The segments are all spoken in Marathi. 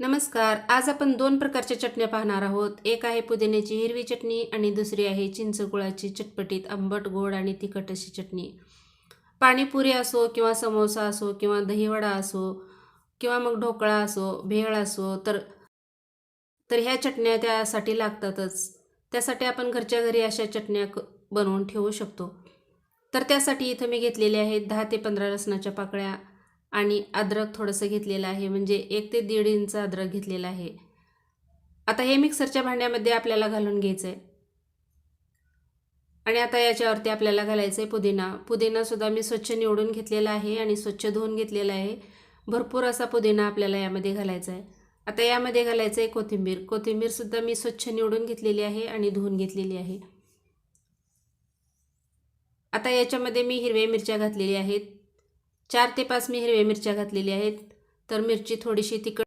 नमस्कार आज आपण दोन प्रकारच्या चटण्या पाहणार आहोत. एक आहे पुदिन्याची हिरवी चटणी आणि दुसरी आहे चिंचगुळाची चटपटीत आंबट गोड आणि तिखट अशी चटणी. पाणीपुरी असो किंवा समोसा असो किंवा दहीवडा असो किंवा मग ढोकळा असो भेळ असो तर तर ह्या चटण्या त्यासाठी लागतातच. त्यासाठी आपण घरच्या घरी अशा चटण्या क बनवून ठेवू शकतो. तर त्यासाठी इथं मी घेतलेले आहेत दहा ते पंधरा लसणाच्या पाकळ्या. आणि अद्रक थोडंसं घेतलेलं आहे म्हणजे एक ते दीड इंच अद्रक घेतलेलं आहे. आता हे मिक्सरच्या भांड्यामध्ये आपल्याला घालून घ्यायचं आहे आणि आता याच्यावरती आपल्याला घालायचं आहे पुदिना. पुदिनासुद्धा मी स्वच्छ निवडून घेतलेला आहे आणि स्वच्छ धुवून घेतलेला आहे. भरपूर असा पुदिना आपल्याला यामध्ये घालायचा आहे आता यामध्ये घालायचं आहे कोथिंबीर. कोथिंबीरसुद्धा मी स्वच्छ निवडून घेतलेली आहे आणि धुवून घेतलेली आहे. आता याच्यामध्ये मी हिरव्या मिरच्या घातलेल्या आहेत. चार ते पाच मी हिरव्या मिरच्या घातलेल्या आहेत. तर मिरची थोडीशी तिखट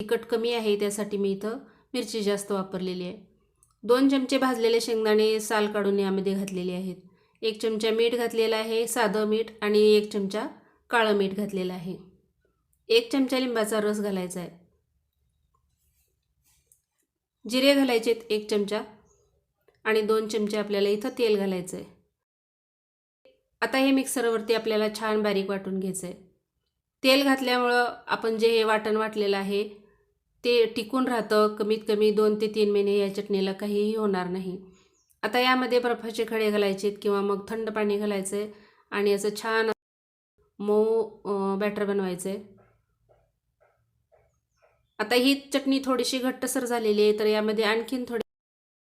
तिखट कमी आहे त्यासाठी मी इथं मिरची जास्त वापरलेली आहे. दोन चमचे भाजलेले शेंगदाणे साल काढून यामध्ये घातलेले आहेत. एक चमचा मीठ घातलेलं आहे साधं मीठ आणि एक चमचा काळं मीठ घातलेलं आहे. एक चमचा लिंबाचा रस घालायचा आहे. जिरे घालायचे एक चमचा आणि दोन चमचे आपल्याला इथं तेल घालायचं आहे. आता हे मिक्सरवरती आपल्याला छान बारीक वाटून घ्यायचं आहे तेल घातल्यामुळं आपण जे हे वाटण वाटलेलं आहे ते टिकून राहतं. कमीत कमी दोन ते तीन महिने या चटणीला काहीही होणार नाही. आता यामध्ये बर्फाचे खडे घालायचे आहेत किंवा मग थंड पाणी घालायचं आहे आणि असं छान मऊ बॅटर बनवायचं आहे आता ही चटणी थोडीशी घट्टसर झालेली आहे तर यामध्ये आणखीन थोडे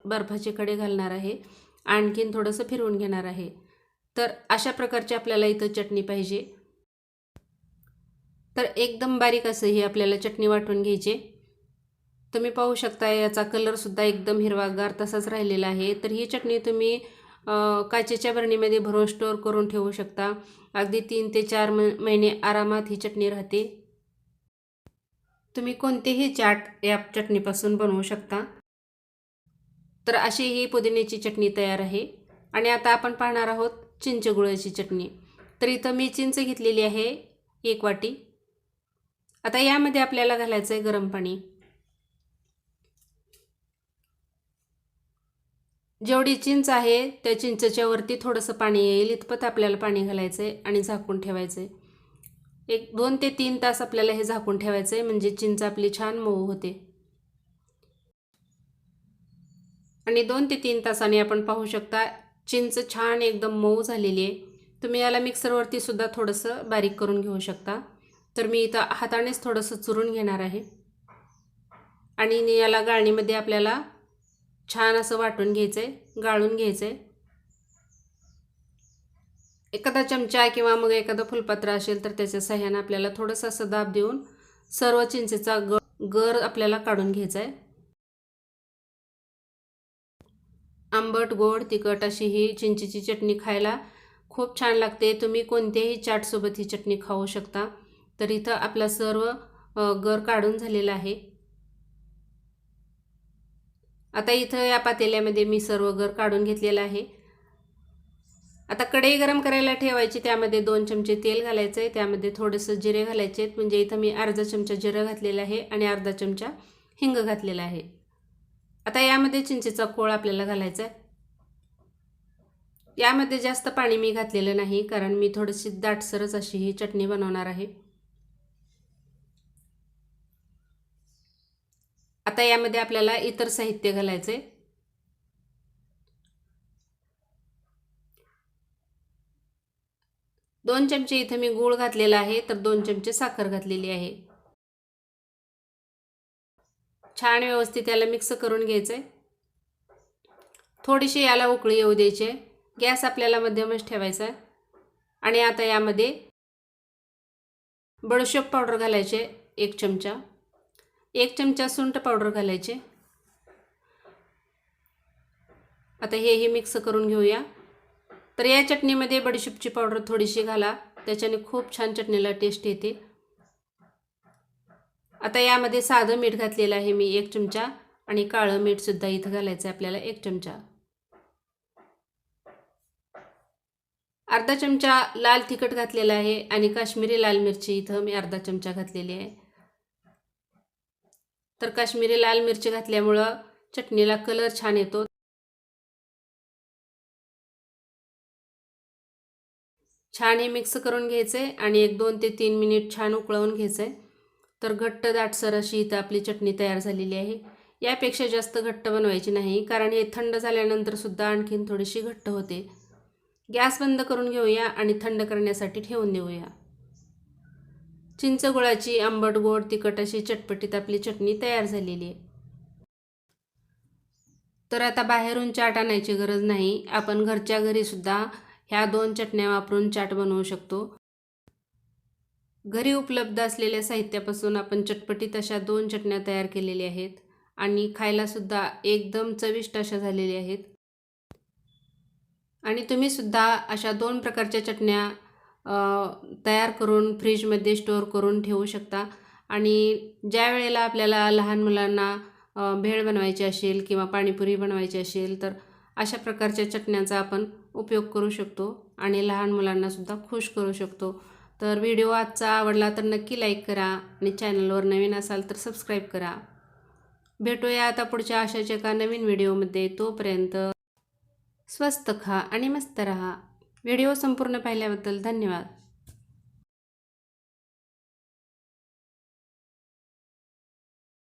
बर्फाचे खडे घालणार आहे. आणखीन थोडंसं फिरवून घेणार आहे. तर अशा प्रकारची आपल्याला इथं चटणी पाहिजे. तर एकदम बारीक असं ही आपल्याला चटणी वाटून घ्यायची. तुम्ही पाहू शकता याचा कलरसुद्धा एकदम हिरवागार तसाच राहिलेला आहे. तर ही चटणी तुम्ही काचेच्या बरणीमध्ये भरून स्टोअर करून ठेवू शकता. अगदी तीन ते चार म महिने आरामात ही चटणी राहते. तुम्ही कोणतेही चाट या चटणीपासून बनवू शकता. तर अशी ही पुदिन्याची चटणी तयार आहे. आणि आता आपण पाहणार आहोत चिंच गुळाची चटणी. तर इथं मी चिंच घेतलेली आहे एक वाटी. आता यामध्ये आपल्याला घालायचं आहे गरम पाणी. जेवढी चिंच आहे त्या चिंचच्या वरती थोडंसं पाणी येईल इतपत आपल्याला पाणी घालायचं आहे आणि झाकून ठेवायचं आहे एक दोन ते तीन तास आपल्याला हे झाकून ठेवायचं आहे म्हणजे चिंच आपली छान मऊ होते. आणि दोन ते तीन तासाने आपण पाहू शकता चिंच छान एकदम मऊ झालेली आहे. तुम्ही याला मिक्सरवरती सुद्धा थोडंसं बारीक करून घेऊ शकता. तर मी इथं हातानेच थोडंसं चुरून घेणार आहे. आणि याला गाळणीमध्ये आपल्याला छान असं वाटून घ्यायचं आहे गाळून घ्यायचं आहे एखादा चमचा किंवा मग एखादं फुलपात्र असेल तर त्याच्या सह्यानं आपल्याला थोडंसं असं दाब देऊन सर्व चिंचेचा ग गर आपल्याला काढून घ्यायचा आहे आंबट गोड तिखट अशी ही चिंचेची चटणी खायला खूप छान लागते. तुम्ही कोणत्याही चाटसोबत ही चटणी खाऊ शकता. तर इथं आपला सर्व गर काढून झालेला आहे. आता इथं या पातेल्यामध्ये मी सर्व गर काढून घेतलेलं आहे. आता कढई गरम करायला ठेवायची. त्यामध्ये दोन चमचे तेल घालायचं आहे त्यामध्ये थोडंसं जिरे घालायचे आहेत म्हणजे इथं मी अर्धा चमचा जिरं घातलेलं आहे आणि अर्धा चमचा हिंग घातलेला आहे. आता यामध्ये चिंचेचा कोळ आपल्याला घालायचा आहे. यामध्ये जास्त पाणी मी घातलेलं नाही कारण मी थोडीशी दाटसरच अशी ही चटणी बनवणार आहे. आता यामध्ये आपल्याला इतर साहित्य घालायचे दोन चमचे इथं मी गूळ घातलेला आहे तर दोन चमचे साखर घातलेली आहे. छान व्यवस्थित याला मिक्स करून घ्यायचं आहे थोडीशी याला उकळी येऊ द्यायची आहे. गॅस आपल्याला मध्यमच ठेवायचा आहे. आणि आता यामध्ये बडशोप पावडर घालायचे एक चमचा. एक चमचा सुंठ पावडर घालायचे. आता हेही मिक्स करून घेऊया. तर या चटणीमध्ये बडीशेपची पावडर थोडीशी घाला. त्याच्याने खूप छान चटणीला टेस्ट येते. आता यामध्ये साधं मीठ घातलेलं आहे मी एक चमचा आणि काळं मीठसुद्धा इथं घालायचं आहे आपल्याला एक चमचा. अर्धा चमचा लाल तिखट घातलेला आहे आणि काश्मीरी लाल मिरची इथं मी अर्धा चमचा घातलेली आहे. तर काश्मीरी लाल मिरची घातल्यामुळं चटणीला कलर छान येतो. छान हे मिक्स करून घ्यायचे आणि एक दोन ते तीन मिनिट छान उकळवून घ्यायचं आहे तर घट्ट दाटसर अशी इथं आपली चटणी तयार झालेली आहे. यापेक्षा जास्त घट्ट बनवायची नाही कारण हे थंड झाल्यानंतरसुद्धा आणखीन थोडीशी घट्ट होते. गॅस बंद करून घेऊया आणि थंड करण्यासाठी ठेवून देऊया. चिंच गुळाची आंबट गोड तिखट अशी चटपटीत आपली चटणी तयार झालेली आहे. तर आता बाहेरून चाट आणायची गरज नाही. आपण घरच्या घरीसुद्धा ह्या दोन चटण्या वापरून चाट बनवू शकतो. घरी उपलब्ध असलेल्या साहित्यापासून आपण चटपटीत अशा दोन चटण्या तयार केलेल्या आहेत आणि खायलासुद्धा एकदम चविष्ट अशा झालेल्या आहेत. आणि तुम्हीसुद्धा अशा दोन प्रकारच्या चटण्या तयार करून फ्रीजमध्ये स्टोअर करून ठेवू शकता. आणि ज्या वेळेला आपल्याला लहान मुलांना भेळ बनवायची असेल किंवा पाणीपुरी बनवायची असेल तर अशा प्रकारच्या चटण्यांचा आपण उपयोग करू शकतो आणि लहान मुलांनासुद्धा खुश करू शकतो. तर व्हिडिओ आजचा आवडला तर नक्की लाईक करा आणि चॅनलवर नवीन असाल तर सबस्क्राईब करा. भेटूया आता पुढच्या अशाच एका नवीन व्हिडिओमध्ये. तोपर्यंत स्वस्त खा आणि मस्त रहा. व्हिडिओ संपूर्ण पाहिल्याबद्दल धन्यवाद.